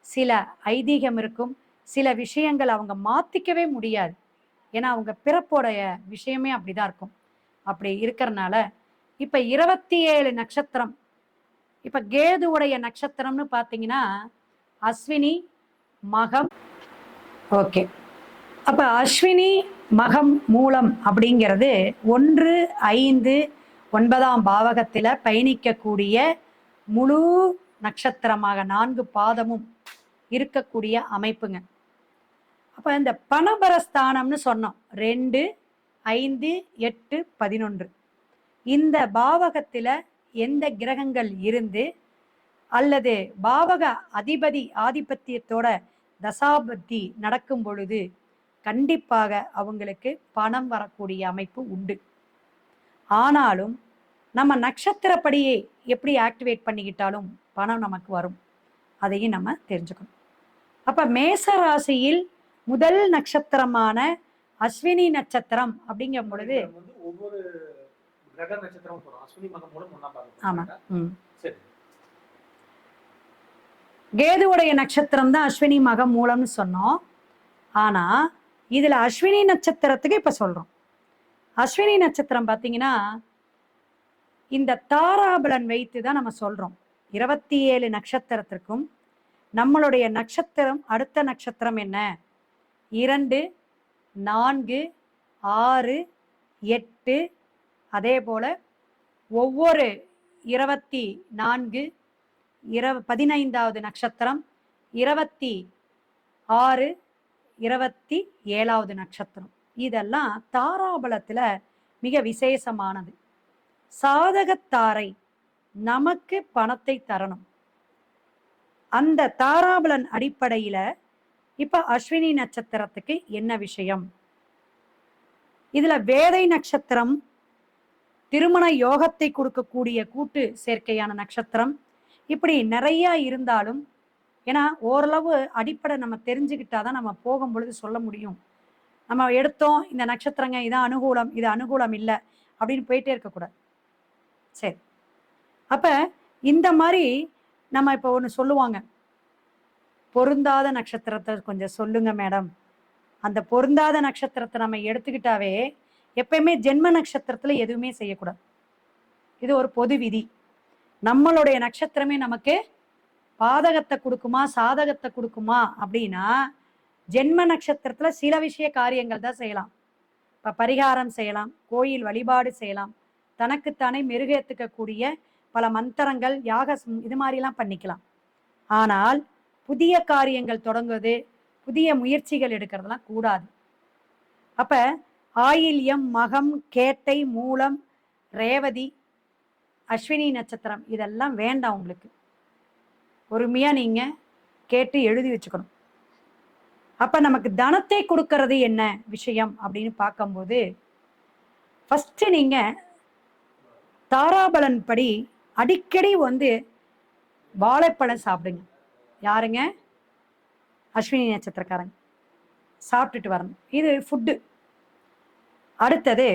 சில ஐதீகம் இருக்கும் சில விஷயங்கள் அவங்க மாத்திக்கவே முடியாது. ஏன்னா அவங்க பிறப்போடைய விஷயமே அப்படிதான் இருக்கும். அப்படி இருக்கிறனால இப்ப இருபத்தி ஏழு நட்சத்திரம் இப்ப கேதுவுடைய நட்சத்திரம்னு பாத்தீங்கன்னா அஸ்வினி மகம். ஓகே. அப்ப அஸ்வினி மகம் மூலம் அப்படிங்கிறது ஒன்று ஐந்து ஒன்பதாம் பாவகத்தில் பயணிக்கக்கூடிய முழு நட்சத்திரமாக நான்கு பாதமும் இருக்கக்கூடிய அமைப்புங்க. அப்ப இந்த பணபரஸ்தானம்னு சொன்னோம். ரெண்டு ஐந்து எட்டு பதினொன்று. இந்த பாவகத்தில் எந்த கிரகங்கள் இருந்து அல்லது பாவக அதிபதி ஆதிபத்தியத்தோட தசாபத்தி நடக்கும் பொழுது கண்டிப்பாக அவங்களுக்கு பணம் வரக்கூடிய அமைப்பு உண்டு. ஆனாலும் நம்ம நட்சத்திரப்படியே எப்படி ஆக்டிவேட் பண்ணிக்கிட்டாலும் பணம் நமக்கு வரும். அதையும் நம்ம தெரிஞ்சுக்கணும். அப்ப மேச ராசியில் முதல் நட்சத்திரமான அஸ்வினி நட்சத்திரம் அப்படிங்கும் பொழுது ஒவ்வொரு கிரக நட்சத்திரம் அஸ்வினி மூலம் ஆமா. கேதுவுடைய நட்சத்திரம் தான் அஸ்வினி மகம் மூலம்னு சொன்னோம். ஆனா இதுல அஸ்வினி நட்சத்திரத்துக்கு இப்ப சொல்றோம். அஸ்வினி நட்சத்திரம் பாத்தீங்கன்னா இந்த தாராபலன் வைத்து தான் நம்ம சொல்றோம். இருபத்தி ஏழு நட்சத்திரத்திற்கும் நம்மளுடைய நட்சத்திரம் அடுத்த நட்சத்திரம் என்ன? இரண்டு நான்கு ஆறு எட்டு அதே போல ஒவ்வொரு இருபத்தி நான்கு இரவ பதினைந்தாவது நட்சத்திரம் இருபத்தி ஆறு இருபத்தி ஏழாவது நட்சத்திரம். இதெல்லாம் தாராபலத்தில் மிக விசேஷமானது. சாதகத்தாரை நமக்கு பணத்தை தரணும். அந்த தாராபலன் அடிப்படையில இப்ப அஸ்வினி நட்சத்திரத்துக்கு என்ன விஷயம்? இதுல வேதை நட்சத்திரம் திருமண யோகத்தை கொடுக்கக்கூடிய கூட்டு சேர்க்கையான நட்சத்திரம் இப்படி நிறைய இருந்தாலும் ஏன்னா ஓரளவு அடிப்படை நம்ம தெரிஞ்சுக்கிட்டாதான் நம்ம போகும் பொழுது சொல்ல முடியும். நம்ம எடுத்தோம் இந்த நட்சத்திரங்க இதான் அனுகூலம் இது அனுகூலம் இல்லை அப்படின்னு போயிட்டே இருக்கக்கூடாது. சரி. அப்போ இந்த மாதிரி நம்ம இப்போ ஒன்று சொல்லுவாங்க. பொருந்தாத நட்சத்திரத்தை கொஞ்சம் சொல்லுங்க மேடம். அந்த பொருந்தாத நட்சத்திரத்தை நம்ம எடுத்துக்கிட்டாவே எப்பயுமே ஜென்ம நட்சத்திரத்துல எதுவுமே செய்யக்கூடாது. இது ஒரு பொது விதி. நம்மளுடைய நட்சத்திரமே நமக்கு பாதகத்தை கொடுக்குமா சாதகத்தை கொடுக்குமா அப்படின்னா ஜென்ம நட்சத்திரத்துல சில விஷய காரியங்கள் தான் செய்யலாம். இப்போ பரிகாரம் செய்யலாம் கோயில் வழிபாடு செய்யலாம். தனக்குத்தானே மெருகேத்துக்கக்கூடிய பல மந்திரங்கள் யாக இது மாதிரிலாம் பண்ணிக்கலாம். ஆனால் புதிய காரியங்கள் தொடங்குவது புதிய முயற்சிகள் எடுக்கிறதெல்லாம் கூடாது. அப்ப ஆயில்யம் மகம் கேட்டை மூலம் ரேவதி அஸ்வினி நட்சத்திரம் இதெல்லாம் வேண்டாம் உங்களுக்கு. பொறுமையா நீங்க கேட்டு எழுதி வச்சுக்கணும். அப்ப நமக்கு தனத்தை கொடுக்கறது என்ன விஷயம் அப்படின்னு பார்க்கும்போது ஃபர்ஸ்ட் நீங்க தாராபலன் படி அடிக்கடி வந்து வாழைப்பழம் சாப்பிடுங்க. யாருங்க? அஸ்வினி நட்சத்திரக்காரங்க. சாப்பிட்டுட்டு வரணும். இது ஃபுட்டு அடுத்தது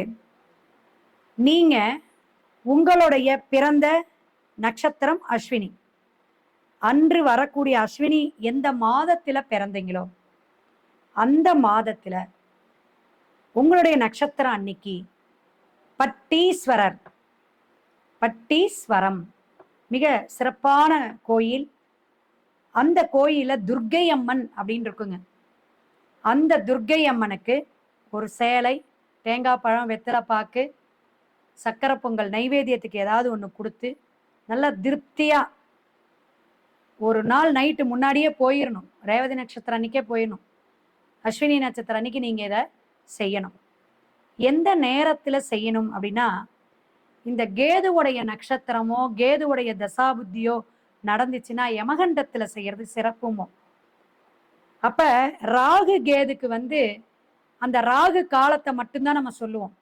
நீங்கள் உங்களுடைய பிறந்த நட்சத்திரம் அஸ்வினி. அன்று வரக்கூடிய அஸ்வினி எந்த மாதத்தில் பிறந்தீங்களோ அந்த மாதத்தில் உங்களுடைய நட்சத்திரம் அன்னைக்கு பட்டீஸ்வரர் பட்டீஸ்வரம். மிக சிறப்பான கோயில். அந்த கோயில துர்க்கை அம்மன் அப்படின்னு இருக்குங்க. அந்த துர்க்கை அம்மனுக்கு ஒரு சேலை தேங்காய் பழம் வெத்தலை பாக்கு சக்கரை பொங்கல் நைவேத்தியத்துக்கு ஏதாவது ஒன்று கொடுத்து நல்லா திருப்தியாக ஒரு நாள் நைட்டு முன்னாடியே போயிடணும் ரேவதி நட்சத்திரம் அன்னைக்கே போயிடணும் அஸ்வினி நட்சத்திரம் அன்னைக்கு நீங்கள் இதை செய்யணும். எந்த நேரத்தில் செய்யணும் அப்படின்னா இந்த கேதுவுடைய நட்சத்திரமோ கேதுவுடைய தசாபுத்தியோ நடந்துச்சுன்னா யமகண்டத்துல செய்யறது சிறப்புமோ. அப்ப ராகு கேதுக்கு வந்து அந்த ராகு காலத்தை மட்டும்தான் நம்ம சொல்லுவோம்.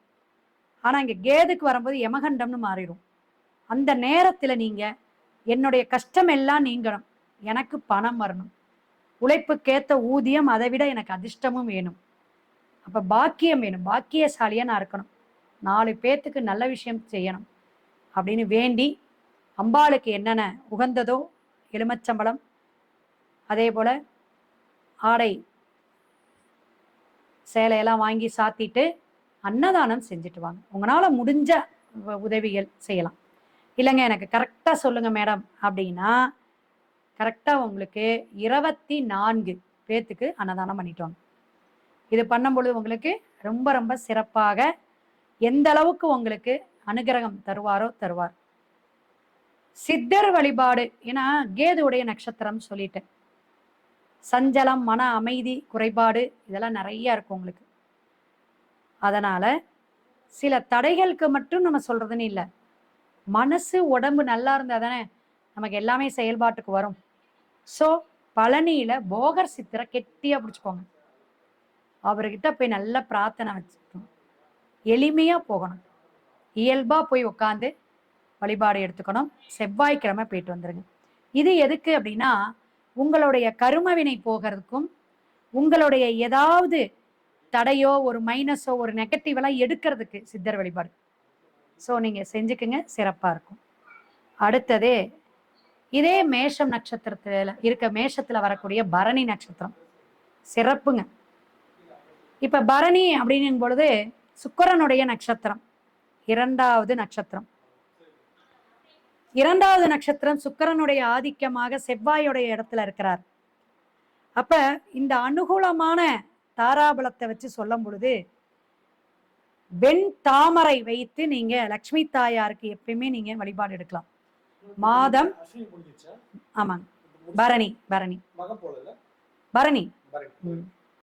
ஆனா இங்க கேதுக்கு வரும்போது யமகண்டம்னு மாறிடும் அந்த நேரத்துல நீங்க என்னுடைய கஷ்டம் எல்லாம் நீங்கணும். எனக்கு பணம் வரணும். உழைப்புக்கேத்த ஊதியம் அதை விட எனக்கு அதிர்ஷ்டமும் வேணும். அப்ப பாக்கியம் வேணும். பாக்கியசாலியா நான் இருக்கணும். நாலு பேத்துக்கு நல்ல விஷயம் செய்யணும் அப்படின்னு வேண்டி அம்பாளுக்கு என்னென்ன உகந்ததோ எலுமச்சம்பளம் அதே போல் ஆடை சேலையெல்லாம் வாங்கி சாத்திட்டு அன்னதானம் செஞ்சுட்டு வாங்க. உங்களால் முடிஞ்ச உதவிகள் செய்யலாம். இல்லைங்க எனக்கு கரெக்டாக சொல்லுங்கள் மேடம் அப்படின்னா கரெக்டாக உங்களுக்கு இருபத்தி நான்கு பேத்துக்கு அன்னதானம் பண்ணிட்டு வாங்க. இது பண்ணும்பொழுது உங்களுக்கு ரொம்ப ரொம்ப சிறப்பாக எந்த அளவுக்கு உங்களுக்கு அனுகிரகம் தருவாரோ தருவார். சித்தர் வழிபாடு ஏன்னா கேதுடைய நட்சத்திரம் சொல்லிட்டேன். சஞ்சலம் மன அமைதி குறைபாடு இதெல்லாம் நிறைய இருக்கும் உங்களுக்கு. அதனால சில தடைகளுக்கு மட்டும் நம்ம சொல்றதுன்னு இல்லை. மனசு உடம்பு நல்லா இருந்தா தானே நமக்கு எல்லாமே செயல்பாட்டுக்கு வரும். ஸோ பழனியில போகர் சித்திரை கெட்டியா பிடிச்சுக்கோங்க. அவர்கிட்ட போய் நல்ல பிரார்த்தனை வச்சுக்கணும். எளிமையாக போகணும். இயல்பாக போய் உட்காந்து வழிபாடு எடுத்துக்கணும். செவ்வாய்க்கிழமை போயிட்டு வந்துடுங்க இது எதுக்கு அப்படின்னா உங்களுடைய கருமவினை போகிறதுக்கும் உங்களுடைய ஏதாவது தடையோ ஒரு மைனஸோ ஒரு நெகட்டிவெல்லாம் எடுக்கிறதுக்கு சித்தர் வழிபாடு. ஸோ நீங்கள் செஞ்சுக்குங்க. சிறப்பாக இருக்கும். அடுத்தது இதே மேஷம் நட்சத்திரத்தில் இருக்க மேஷத்தில் வரக்கூடிய பரணி நட்சத்திரம். சிறப்புங்க. இப்போ பரணி அப்படின்னும் பொழுது சுக்கிரனுடைய நட்சத்திரம். இரண்டாவது நட்சத்திரம். இரண்டாவது நட்சத்திரம் சுக்கிரனுடைய ஆதிக்கமாக செவ்வாயுடைய இடத்துல இருக்கிறார். அப்ப இந்த அனுகூலமான தாராபலத்தை வச்சு சொல்லும் பொழுது வெண் தாமரை வைத்து நீங்க லக்ஷ்மி தாயாருக்கு எப்பயுமே நீங்க வழிபாடு எடுக்கலாம். மாதம் ஆமாங்க. பரணி பரணி. பரணி.